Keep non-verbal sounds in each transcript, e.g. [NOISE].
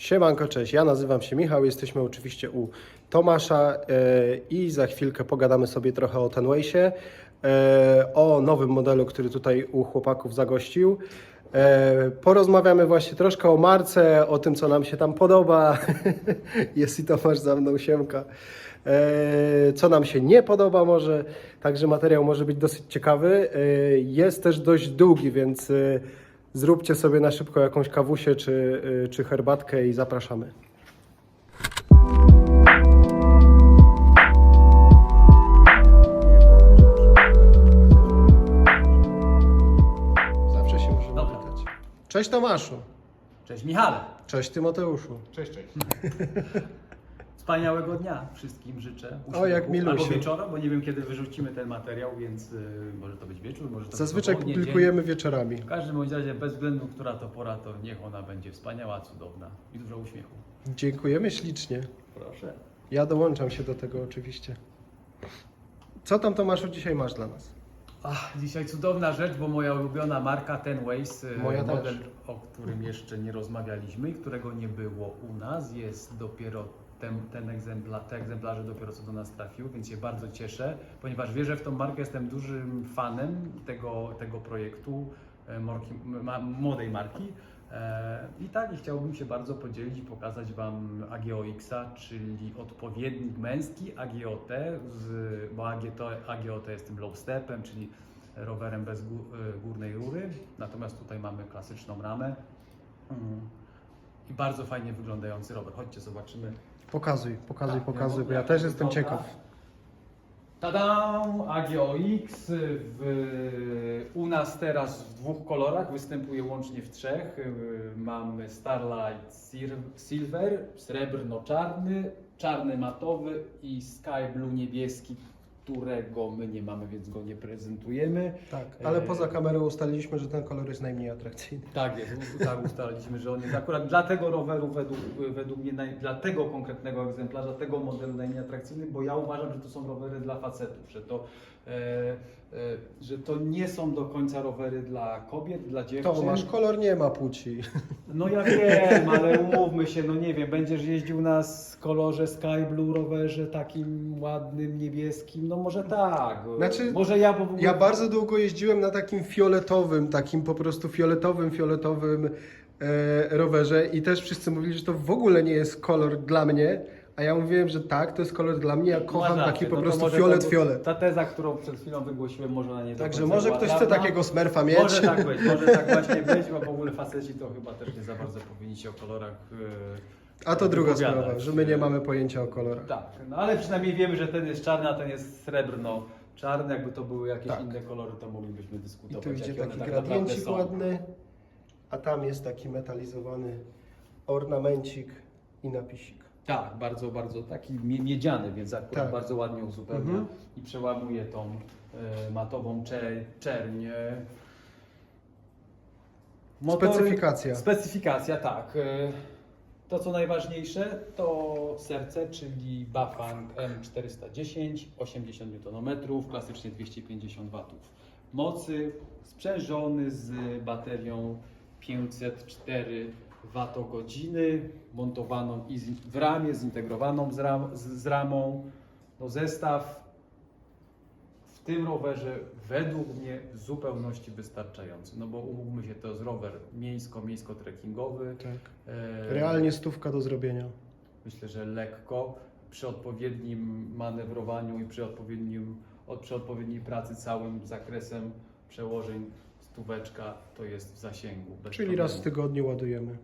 Siemanko, cześć. Ja nazywam się Michał, jesteśmy oczywiście u Tomasza e, i za chwilkę pogadamy sobie trochę o Tenwaysie, e, o nowym modelu, który tutaj u chłopaków zagościł. E, porozmawiamy właśnie troszkę o marce, o tym, co nam się tam podoba. [LAUGHS] Jest i Tomasz za mną, siemka. Co nam się nie podoba może, także materiał może być dosyć ciekawy. Jest też dość długi, więc zróbcie sobie na szybko jakąś kawusię czy, e, czy herbatkę i zapraszamy. Zawsze się możemy Dobra. pytać. Cześć Tomaszu. Cześć Michale. Cześć Tymoteuszu. Cześć, cześć. [LAUGHS] Wspaniałego dnia wszystkim życzę. O, jak Uśmiechu. milusie. Albo wieczora, bo nie wiem kiedy wyrzucimy ten materiał, więc y, może to być wieczór, może to Zazwyczaj być publikujemy wieczorami. W każdym bądź razie, bez względu która to pora, to niech ona będzie wspaniała, cudowna i dużo uśmiechu. Dziękujemy ślicznie. Proszę. Ja dołączam się do tego oczywiście. Co tam Tomaszu dzisiaj masz dla nas? Ach, dzisiaj cudowna rzecz, bo moja ulubiona marka Tenways, y, Moja też. model, o którym jeszcze nie rozmawialiśmy i którego nie było u nas, jest dopiero ten, ten egzemplarz, te egzemplarze dopiero co do nas trafił, więc się bardzo cieszę, ponieważ wierzę w tą markę, jestem dużym fanem tego, tego projektu, e, marki, ma, młodej marki. E, I tak, i chciałbym się bardzo podzielić i pokazać Wam AGOX-a, czyli odpowiednik męski AGOT, z, bo AGT, AGOT jest tym low stepem, czyli rowerem bez e, górnej rury. Natomiast tutaj mamy klasyczną ramę. Mm. I bardzo fajnie wyglądający rower. Chodźcie, zobaczymy. Pokazuj, pokazuj, Tak, pokazuj, bo ja też jestem ciekaw. Tada! AGOX w, u nas teraz w dwóch kolorach, występuje łącznie w trzech. Y, Mamy Starlight Silver, srebrno-czarny, czarny matowy i Sky Blue niebieski, którego my nie mamy, więc go nie prezentujemy. Tak, ale E, poza kamerą ustaliliśmy, że ten kolor jest najmniej atrakcyjny. Tak jest, tak ustaliliśmy, że on jest akurat dla tego roweru, według, według mnie, naj, dla tego konkretnego egzemplarza, tego modelu najmniej atrakcyjny, bo ja uważam, że to są rowery dla facetów, że to, że to nie są do końca rowery dla kobiet, dla dziewczyn. Tomasz, kolor nie ma płci. No ja wiem, ale umówmy się, no nie wiem, będziesz jeździł na kolorze Sky Blue rowerze takim ładnym, niebieskim, no może tak. Znaczy, może ja, bo ogóle... Ja bardzo długo jeździłem na takim fioletowym, takim po prostu fioletowym, fioletowym e, rowerze i też wszyscy mówili, że to w ogóle nie jest kolor dla mnie, a ja mówiłem, że tak, to jest kolor dla mnie, ja kocham Masz taki rację, po no to prostu może fiolet, to- fiolet. Ta teza, którą przed chwilą wygłosiłem, może na nie do Także końca może była ktoś chce takiego smerfa mieć. Może tak być, może tak [LAUGHS] właśnie być, bo w ogóle faceci to chyba też nie za bardzo powinni się o kolorach e, A to druga wypowiadać. sprawa, że my nie mamy pojęcia o kolorach. Tak, no ale przynajmniej wiemy, że ten jest czarny, a ten jest srebrno. Czarny, jakby to były jakieś Tak. inne kolory, to moglibyśmy I dyskutować. tu idzie jakie one taki tak naprawdę gradiencik są. ładny, a tam jest taki metalizowany ornamencik i napisik. Tak, bardzo, bardzo taki mie- miedziany, więc akurat Tak. bardzo ładnie uzupełnia Mhm. i przełamuje tą e, matową cze- czerń. e. Specyfikacja. Specyfikacja, tak. E, To co najważniejsze to serce, czyli Bafang M410, 80 Nm, klasycznie 250 W mocy, sprzężony z baterią 504 Wh, montowaną i w ramie, zintegrowaną z, ram, z, z ramą. No zestaw w tym rowerze według mnie w zupełności wystarczający. No bo umówmy się, to jest rower miejsko-miejsko-trekkingowy. Tak. E, Realnie stówka do zrobienia. Myślę, że lekko przy odpowiednim manewrowaniu i przy, odpowiednim, od- przy odpowiedniej pracy całym zakresem przełożeń stóweczka to jest w zasięgu. Czyli problemu. raz w tygodniu ładujemy.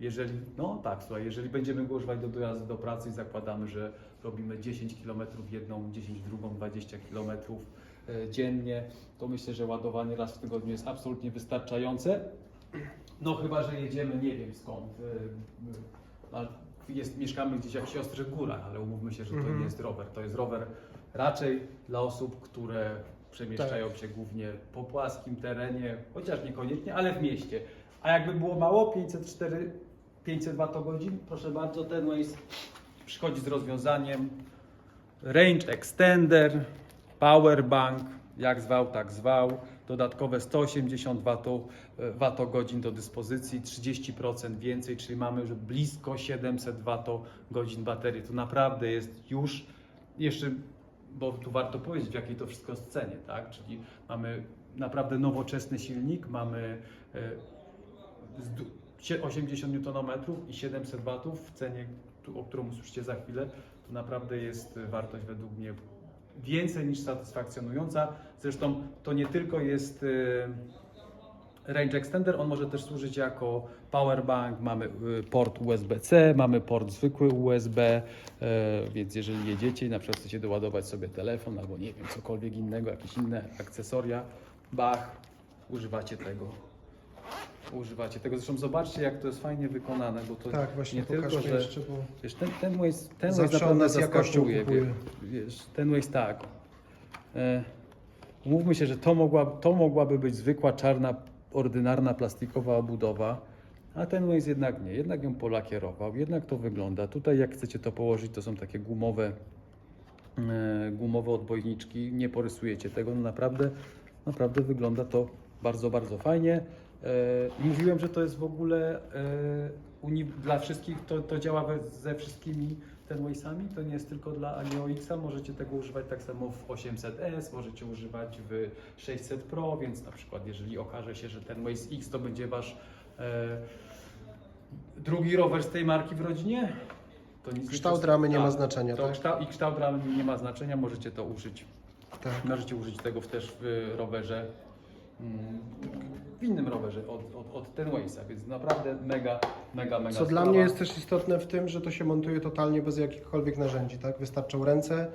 Jeżeli, no tak, słuchaj, jeżeli będziemy go używać do dojazdu do pracy i zakładamy, że robimy 10 km jedną, 10 drugą, 20 km e, dziennie, to myślę, że ładowanie raz w tygodniu jest absolutnie wystarczające. No chyba, że jedziemy nie wiem skąd. e, e, Jest, mieszkamy gdzieś jak w Siostrych Górach, ale umówmy się, że to Mhm. nie jest rower. To jest rower raczej dla osób, które przemieszczają Tak. się głównie po płaskim terenie, chociaż niekoniecznie, ale w mieście. A jakby było mało, 504, 500 Wh, proszę bardzo, ten Waze przychodzi z rozwiązaniem Range Extender, Power Bank, jak zwał, tak zwał. dodatkowe 180 watów, e, watogodzin do dyspozycji, 30% więcej, czyli mamy już blisko 700 watogodzin baterii. To naprawdę jest już jeszcze, bo tu warto powiedzieć, w jakiej to wszystko jest cenie, tak? Czyli mamy naprawdę nowoczesny silnik, mamy e, 80 Nm i 700 watów w cenie, o którą usłyszycie za chwilę, to naprawdę jest e, wartość według mnie więcej niż satysfakcjonująca. Zresztą to nie tylko jest e, range extender, on może też służyć jako powerbank, mamy e, port USB-C, mamy port zwykły USB, więc jeżeli jedziecie i na przykład chcecie doładować sobie telefon albo nie wiem, cokolwiek innego, jakieś inne akcesoria, bach, używacie tego. Używacie tego. Zresztą zobaczcie, jak to jest fajnie wykonane, bo to Tak, właśnie nie tylko, że jeszcze, bo Wiesz, ten, ten Waze, ten Zawsze Waze on naprawdę nas jakością zaskakuje. kupuje. Wiesz, ten Waze tak. E, mówmy się, że to, mogła, to mogłaby być zwykła, czarna, ordynarna, plastikowa obudowa, a ten Waze jednak nie. Jednak ją polakierował, jednak to wygląda. Tutaj jak chcecie to położyć, to są takie gumowe, e, gumowe odbojniczki. Nie porysujecie tego, no naprawdę, naprawdę wygląda to bardzo, bardzo fajnie. E, Mówiłem, że to jest w ogóle e, uni- dla wszystkich, to, to działa we, ze wszystkimi ten Waze'ami, to nie jest tylko dla X, możecie tego używać tak samo w 800S, możecie używać w 600 Pro, więc na przykład jeżeli okaże się, że ten Waze X to będzie Wasz e, drugi rower z tej marki w rodzinie, to nic Kształt nie ramy nie ma Tak, znaczenia, to tak? kształt, I kształt ramy nie ma znaczenia, możecie to użyć. Tak. Możecie użyć tego też w rowerze, mm, w innym rowerze od, od, od ten Waze'a, więc naprawdę mega, mega, mega Co dla mnie jest też istotne w tym, że to się montuje totalnie bez jakichkolwiek narzędzi, tak? Wystarczą ręce,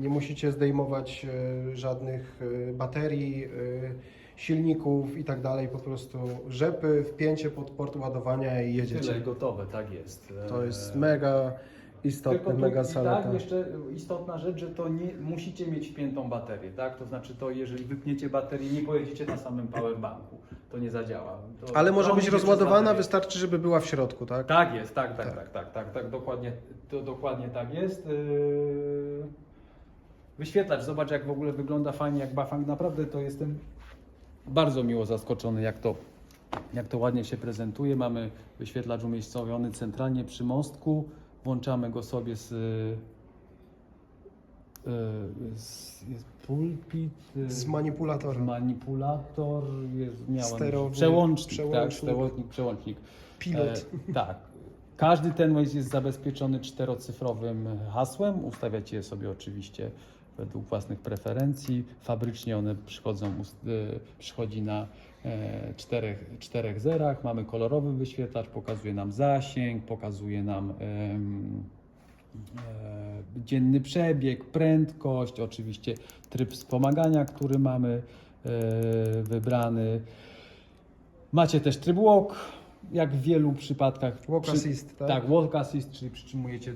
nie musicie zdejmować e, żadnych e, baterii, e, silników i tak dalej, po prostu rzepy, wpięcie pod port ładowania i Tyle jedziecie. gotowe, tak jest. To jest mega istotne, Tylko tu mega i saleta. tak jeszcze istotna rzecz, że to nie musicie mieć wpiętą baterię, tak? To znaczy to jeżeli wypniecie baterię, nie pojedziecie na samym powerbanku, to nie zadziała. To, Ale może to być przez rozładowana, baterię. wystarczy, żeby była w środku, tak? Tak jest, tak, tak, Tak. tak, tak, tak, tak, dokładnie, to dokładnie tak jest. Yy, Wyświetlacz, zobacz jak w ogóle wygląda fajnie, jak Bafang, naprawdę to jestem bardzo miło zaskoczony, jak to, jak to ładnie się prezentuje. Mamy wyświetlacz umiejscowiony centralnie przy mostku, włączamy go sobie z, yy, z jest pulpit, yy, Z manipulatorem. manipulator, jest, miałem Sterownik, przełącznik, przełącznik. tak, przełącznik, przełącznik. Pilot. E, tak. Każdy ten jest zabezpieczony czterocyfrowym hasłem. Ustawiacie je sobie oczywiście według własnych preferencji. Fabrycznie one przychodzą, e, przychodzi na e, czterech, czterech zerach. Mamy kolorowy wyświetlacz, pokazuje nam zasięg, pokazuje nam e, dzienny przebieg, prędkość, oczywiście tryb wspomagania, który mamy e, wybrany. Macie też tryb walk, jak w wielu przypadkach. Walk assist, tak? Tak, walk assist, czyli przytrzymujecie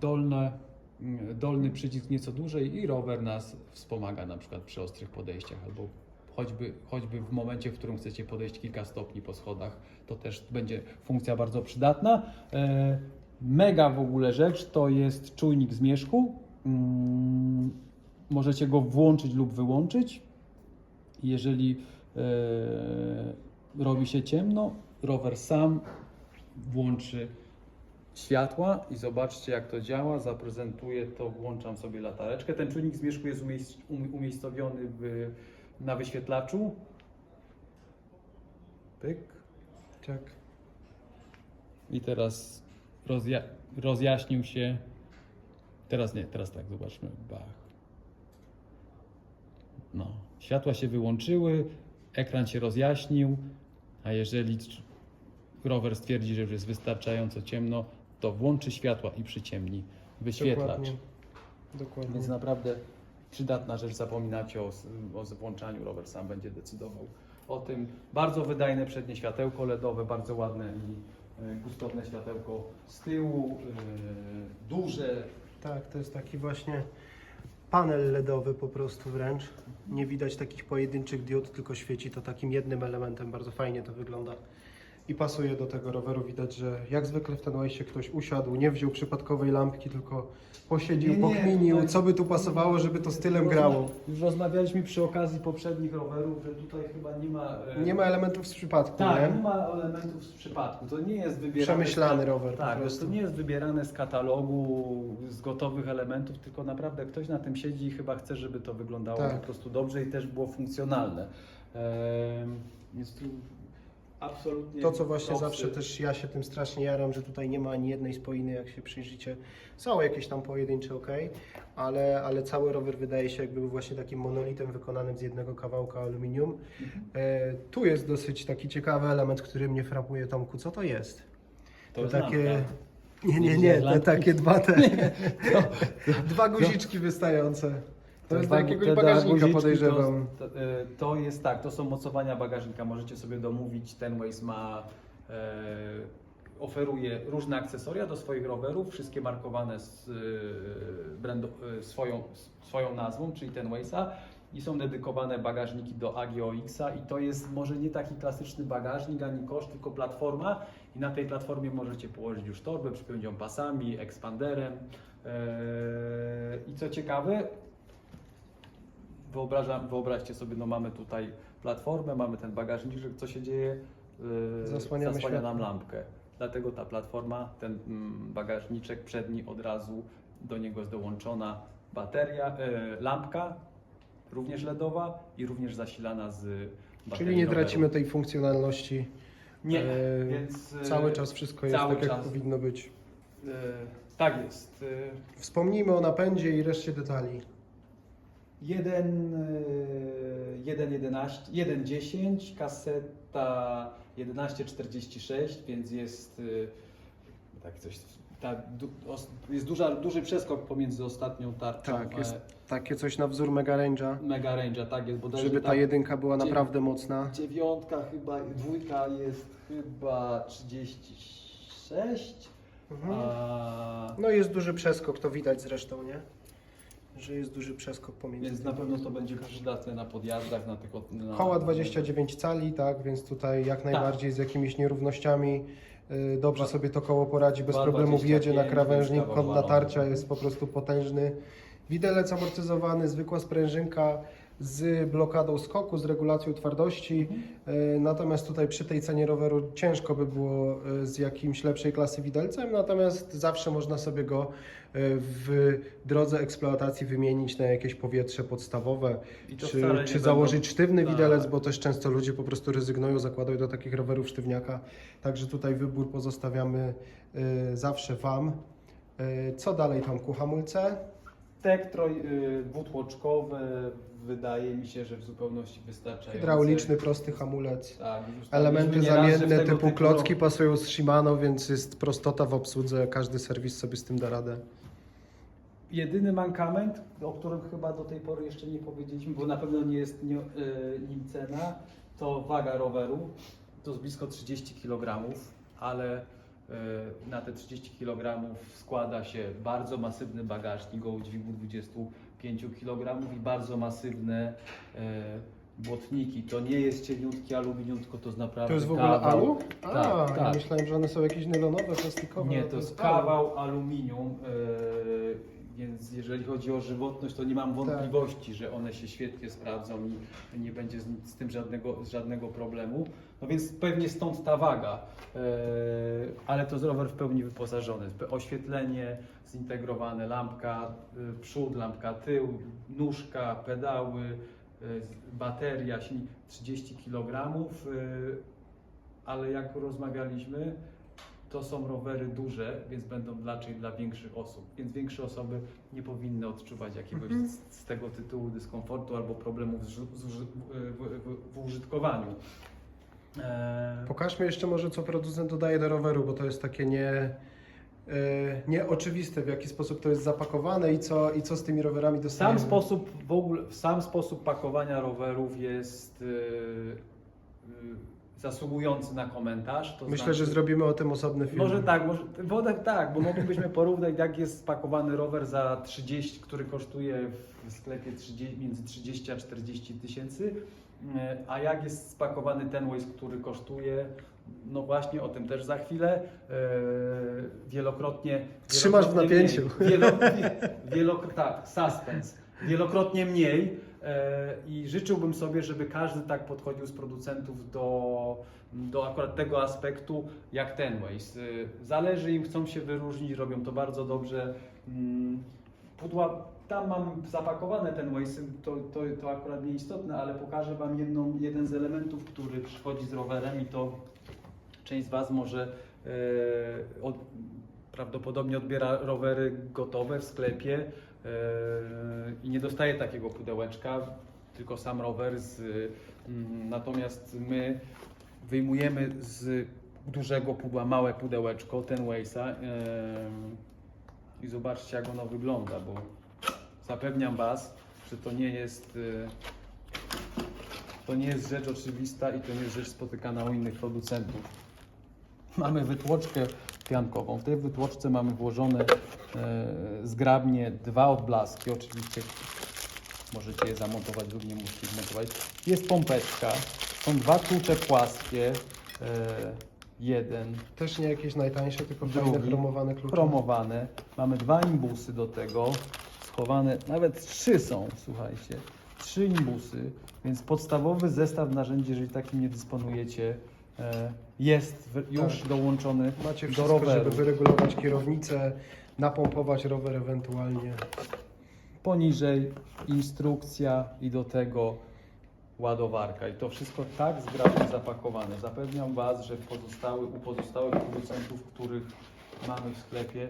dolne, mm, dolny przycisk nieco dłużej i rower nas wspomaga na przykład przy ostrych podejściach albo choćby, choćby w momencie, w którym chcecie podejść kilka stopni po schodach, to też będzie funkcja bardzo przydatna. E, mega w ogóle rzecz to jest czujnik zmierzchu. Mm, możecie go włączyć lub wyłączyć. Jeżeli e, robi się ciemno, rower sam włączy światła i zobaczcie jak to działa. Zaprezentuję to, włączam sobie latareczkę. Ten czujnik zmierzchu jest umiejs- um- umiejscowiony w, na wyświetlaczu. Pyk. Tak. I teraz rozja- rozjaśnił się. Teraz nie, teraz tak, zobaczmy. Bach. No, światła się wyłączyły, ekran się rozjaśnił, a jeżeli rower stwierdzi, że już jest wystarczająco ciemno, to włączy światła i przyciemni wyświetlacz. Dokładnie. Dokładnie. Więc naprawdę przydatna rzecz, zapominacie o, o włączaniu, rower sam będzie decydował o tym. Bardzo wydajne przednie światełko LEDowe, bardzo ładne i e, gustowne światełko z tyłu, e, duże. Tak, to jest taki właśnie panel LEDowy po prostu wręcz. Nie widać takich pojedynczych diod, tylko świeci to takim jednym elementem. Bardzo fajnie to wygląda. I pasuje do tego roweru. Widać, że jak zwykle w ten Waze ktoś usiadł, nie wziął przypadkowej lampki, tylko posiedził, Nie, nie, pokminił, tutaj- co by tu pasowało, żeby to stylem grało. Już rozmawialiśmy przy okazji poprzednich rowerów, że tutaj chyba nie ma... e, Nie ma elementów z przypadku, Tak, nie? nie ma elementów z przypadku. To nie jest wybierane. Przemyślany rower po Tak, to nie jest wybierane z katalogu, z gotowych elementów, tylko naprawdę ktoś na tym siedzi i chyba chce, żeby to wyglądało Tak. po prostu dobrze i też było funkcjonalne. Ehm, Jest tu absolutnie. To, co właśnie zawsze też ja się tym strasznie jaram, że tutaj nie ma ani jednej spoiny, jak się przyjrzycie. Są jakieś tam pojedyncze, ok, ale, ale cały rower wydaje się jakby był właśnie takim monolitem wykonanym z jednego kawałka aluminium. E, tu jest dosyć taki ciekawy element, który mnie frapuje, Tomku. Co to jest? To jest takie... lampka. Nie, nie, Nie nie, te takie dwa te... [LAUGHS] [LAUGHS] dwa guziczki wystające. To jest do jakiegoś te dwa bagażnika guziczki podejrzewam. To, to, e, to jest tak, to są mocowania bagażnika. Możecie sobie domówić. Ten Waze ma. E, oferuje różne akcesoria do swoich rowerów, wszystkie markowane z, e, brandu, e, swoją, swoją nazwą, czyli ten Waze'a. I są dedykowane bagażniki do AGOX-a i to jest może nie taki klasyczny bagażnik ani kosz, tylko platforma i na tej platformie możecie położyć już torbę, przypiąć ją pasami, ekspanderem. I co ciekawe, wyobrażam, wyobraźcie sobie, no mamy tutaj platformę, mamy ten bagażnik, że co się dzieje? Zasłaniamy Zasłania nam światło. lampkę. Dlatego ta platforma, ten mm, bagażniczek przedni od razu do niego jest dołączona bateria, e, lampka, również LEDowa i również zasilana z baterii Czyli nie roweru. tracimy tej funkcjonalności. Nie, E, więc e, Cały czas wszystko jest tak, jak czas. powinno być. tak jest. E, Wspomnijmy o napędzie i reszcie detali. 1, 1.11, 1.10, kaseta 11.46, więc jest y, tak coś, ta, du, jest duża, duży przeskok pomiędzy ostatnią tarczą Tak, e, jest takie coś na wzór Mega Range'a, Mega Range'a, tak jest, bodajże żeby ta tam jedynka była naprawdę mocna. dziewiątka chyba, dwójka jest chyba 36, Mhm. a, No jest duży przeskok, to widać zresztą, nie? Że jest duży przeskok pomiędzy więc na pewno to będzie przydatne na podjazdach, na tych... od- Na, Koła 29 cali, tak, więc tutaj jak najbardziej z jakimiś nierównościami y, dobrze sobie to koło poradzi, bez 2,25, problemu wjedzie na krawężnik, kąt natarcia jest po prostu potężny. Widelec amortyzowany, zwykła sprężynka z blokadą skoku, z regulacją twardości. Y, Natomiast tutaj przy tej cenie roweru ciężko by było y, z jakimś lepszej klasy widelcem, natomiast zawsze można sobie go y, w drodze eksploatacji wymienić na jakieś powietrze podstawowe, czy, czy będą- założyć sztywny Tak. widelec, bo też często ludzie po prostu rezygnują, zakładają do takich rowerów sztywniaka. Także tutaj wybór pozostawiamy zawsze Wam. Co dalej Tomku? Hamulce? Tektroj y, dwutłoczkowy wydaje mi się, że w zupełności wystarczający. Hydrauliczny, prosty hamulec. Tak, Elementy zamienne typu klocki pasują z Shimano, więc jest prostota w obsłudze. Każdy serwis sobie z tym da radę. Jedyny mankament, o którym chyba do tej pory jeszcze nie powiedzieliśmy, bo na pewno nie jest y, nim cena, to waga roweru. To jest blisko 30 kg, ale na te 30 kg składa się bardzo masywny bagażnik o udźwigu 25 kg i bardzo masywne y, błotniki. To nie jest cieniutki aluminium, tylko to jest naprawdę To jest w ogóle kawał. alu? A, Tak, tak. myślałem, że one są jakieś nylonowe, plastikowe. Nie, ale to jest alu. kawał aluminium, yy, więc jeżeli chodzi o żywotność, to nie mam wątpliwości, że one się świetnie sprawdzą i nie będzie z, z tym żadnego, żadnego problemu. No więc pewnie stąd ta waga, yy, ale to jest rower w pełni wyposażony. Oświetlenie zintegrowane, lampka yy, przód, lampka tył, nóżka, pedały, yy, bateria, silnik 30 kg. Ale jak rozmawialiśmy, to są rowery duże, więc będą raczej dla większych osób. Więc większe osoby nie powinny odczuwać jakiegoś Mhm. z, z tego tytułu dyskomfortu albo problemów z, z, z, w, w, w użytkowaniu. Eee, Pokażmy jeszcze może, co producent dodaje do roweru, bo to jest takie nie, e, nieoczywiste, w jaki sposób to jest zapakowane i co, i co z tymi rowerami sam dostaniemy. sposób w ogóle, sam sposób pakowania rowerów jest yy, yy, zasługujący na komentarz. To Myślę, znaczy, że zrobimy o tym osobny film. Może tak, może, wodę, tak, bo moglibyśmy [LAUGHS] porównać, jak jest spakowany rower za 30, który kosztuje w sklepie 30, między 30 a 40 tysięcy, e, a jak jest spakowany ten Waze, który kosztuje No właśnie, o tym też za chwilę. E, wielokrotnie. Trzymasz w wielokrotnie napięciu. Mniej, wielo, wielok, tak, suspens. Wielokrotnie mniej. E, I życzyłbym sobie, żeby każdy tak podchodził z producentów do, do akurat tego aspektu jak ten Waze. E, Zależy im, chcą się wyróżnić, robią to bardzo dobrze. Mm, Pudła, tam mam zapakowane ten Waze, to, to, to akurat nieistotne, ale pokażę Wam jedną, jeden z elementów, który przychodzi z rowerem i to część z Was może e, od, prawdopodobnie odbiera rowery gotowe w sklepie e, i nie dostaje takiego pudełeczka, tylko sam rower. Z, natomiast my wyjmujemy z dużego pudła małe pudełeczko, ten Waze'a e, i zobaczcie jak ono wygląda, bo zapewniam Was, że to nie jest e, to nie jest rzecz oczywista i to nie jest rzecz spotykana u innych producentów. Mamy wytłoczkę piankową. W tej wytłoczce mamy włożone e, zgrabnie dwa odblaski. Oczywiście możecie je zamontować lub nie musicie ich montować. Jest pompeczka, są dwa klucze płaskie. E, jeden, Też nie jakieś najtańsze, tylko Drugi. fajne chromowane klucze. promowane. Mamy dwa imbusy do tego, schowane, nawet trzy są, słuchajcie, trzy imbusy, więc podstawowy zestaw narzędzi, jeżeli takim nie dysponujecie, e, jest w- już Tak. dołączony Macie do wszystko, roweru. żeby wyregulować kierownicę, napompować rower ewentualnie. Poniżej instrukcja i do tego ładowarka. I to wszystko tak zgrabnie zapakowane. Zapewniam Was, że pozostały, u pozostałych producentów, których mamy w sklepie,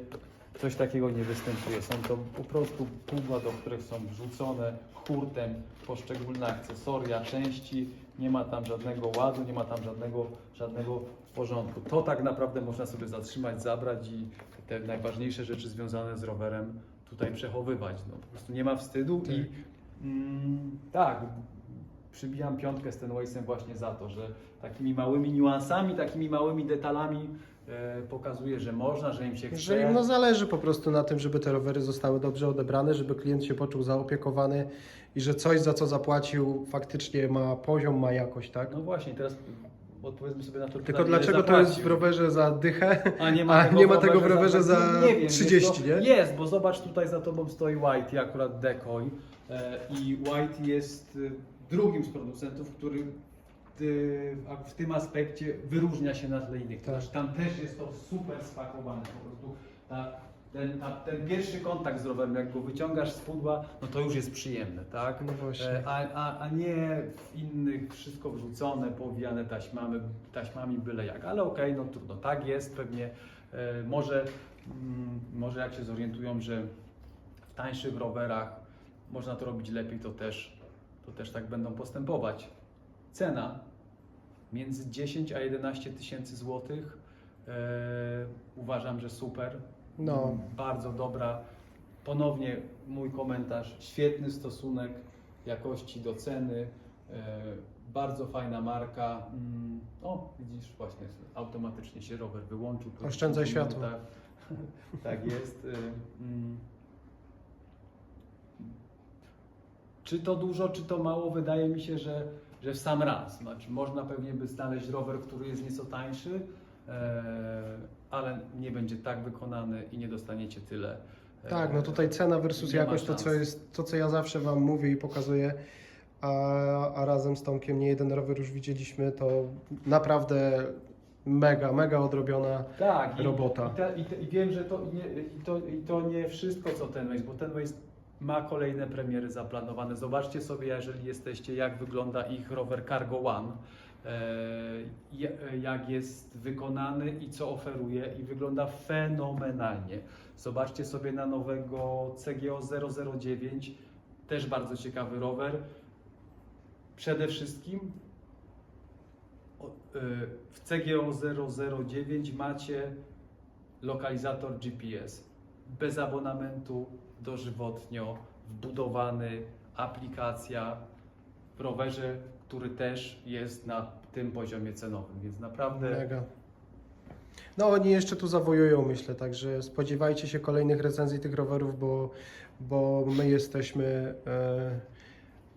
coś takiego nie występuje. Są to po prostu pudła, do których są wrzucone hurtem poszczególne akcesoria, części. Nie ma tam żadnego ładu, nie ma tam żadnego, żadnego porządku. To tak naprawdę można sobie zatrzymać, zabrać i te najważniejsze rzeczy związane z rowerem tutaj przechowywać. No, po prostu nie ma wstydu i Tak. mm, tak, przybijam piątkę z ten Waze'em właśnie za to, że takimi małymi niuansami, takimi małymi detalami pokazuje, że można, że im się chce. Że im no zależy po prostu na tym, żeby te rowery zostały dobrze odebrane, żeby klient się poczuł zaopiekowany i że coś, za co zapłacił, faktycznie ma poziom, ma jakość, tak? No właśnie, teraz odpowiedzmy sobie na to Tylko pytanie, ile dlaczego to jest w rowerze za dychę, A nie a nie ma tego w rowerze za nie wiem, 30, wiesz co? nie? Jest, bo zobacz, tutaj za tobą stoi White, akurat Decoy e, i White jest e, drugim z producentów, który w tym aspekcie wyróżnia się na tle innych. Tak. Tak. Tam też jest to super spakowane po prostu. Ta, ten, ta, ten pierwszy kontakt z rowerem, jak go wyciągasz z pudła, no to już jest przyjemne, tak? No właśnie. E, A, a, a nie w innych wszystko wrzucone, powijane taśmami, taśmami byle jak. Ale okej, no trudno, tak jest, pewnie e, może, mm, może jak się zorientują, że w tańszych rowerach można to robić lepiej, to też, to też tak będą postępować. Cena między 10 a 11 tysięcy złotych. E, uważam, że super. No. Bardzo dobra. Ponownie mój komentarz. Świetny stosunek jakości do ceny. E, bardzo fajna marka. Mm, O, widzisz, właśnie automatycznie się rower wyłączył. Oszczędzaj 10 światło. [LAUGHS] tak jest. E, mm. Czy to dużo, czy to mało? Wydaje mi się, że, że w sam raz. Znaczy, można pewnie by znaleźć rower, który jest nieco tańszy, e, ale nie będzie tak wykonany i nie dostaniecie tyle. E, Tak, no tutaj cena versus jakość, to co, jest, to co ja zawsze Wam mówię i pokazuję, a, a razem z Tomkiem nie jeden rower już widzieliśmy, to naprawdę mega, mega odrobiona tak, i, robota. I, te, i, te, I wiem, że to nie, i to, i to nie wszystko, co ten Waze, bo ten Waze ma kolejne premiery zaplanowane. Zobaczcie sobie, jeżeli jesteście, jak wygląda ich rower Cargo One, e, ja- jak jest wykonany i co oferuje i wygląda fenomenalnie. Zobaczcie sobie na nowego CGO 009, też bardzo ciekawy rower. Przede wszystkim y, w CGO 009 macie lokalizator GPS bez abonamentu, dożywotnio, wbudowany, aplikacja w rowerze, który też jest na tym poziomie cenowym, więc naprawdę Mega. No oni jeszcze tu zawojują, myślę, także spodziewajcie się kolejnych recenzji tych rowerów, bo, bo my jesteśmy e,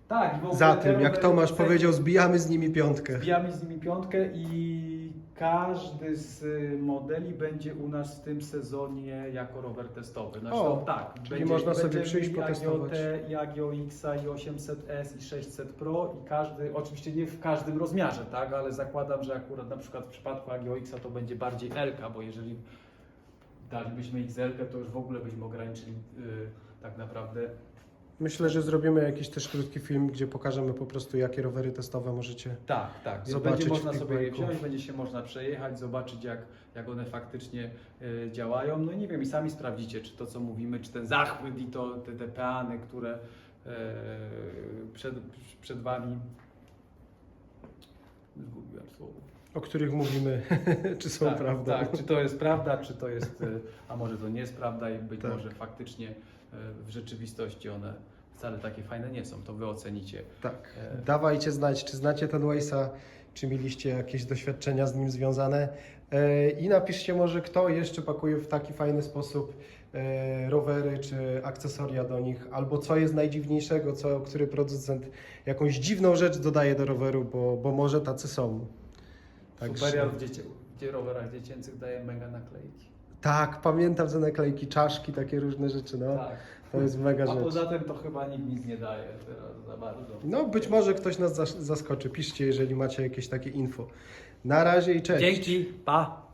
tak, za tym, jak Tomasz powiedział, zbijamy z nimi piątkę. Zbijamy z nimi piątkę i Każdy z y, modeli będzie u nas w tym sezonie jako rower testowy. Znaczy, O, to, tak, czyli można sobie przyjść, potestować. I AGOX, i 800S, i 600 Pro i każdy, oczywiście nie w każdym rozmiarze, tak, ale zakładam, że akurat na przykład w przypadku AGOX to będzie bardziej L, bo jeżeli dalibyśmy XL, to już w ogóle byśmy ograniczyli y, tak naprawdę Myślę, że zrobimy jakiś też krótki film, gdzie pokażemy po prostu, jakie rowery testowe możecie. Tak, tak. Więc Zobaczyć będzie można w sobie je wziąć, będzie się można przejechać, zobaczyć jak, jak one faktycznie y, działają. No i nie wiem, i sami sprawdzicie, czy to co mówimy, czy ten zachwyt i to te, te peany, które y, przed, przed Wami. Zgubiłem słowo. O których mówimy, [LAUGHS] czy są tak, prawdą. Tak, czy to jest prawda, czy to jest, y, a może to nie jest prawda i być Tak. może faktycznie w rzeczywistości one wcale takie fajne nie są. To Wy ocenicie. Tak. E. Dawajcie znać, czy znacie ten Waze'a, czy mieliście jakieś doświadczenia z nim związane. E, I napiszcie może, kto jeszcze pakuje w taki fajny sposób e, rowery, czy akcesoria do nich, albo co jest najdziwniejszego, co, który producent jakąś dziwną rzecz dodaje do roweru, bo, bo może tacy są. Także- Superior w, dziecię, w rowerach dziecięcych daje mega naklejki. Tak, pamiętam te naklejki, czaszki, takie różne rzeczy, no. Tak. To jest mega A rzecz. poza tym to chyba nikt nic nie daje teraz za bardzo. No, być może ktoś nas zas- zaskoczy. Piszcie, jeżeli macie jakieś takie info. Na razie i cześć. Dzięki, pa!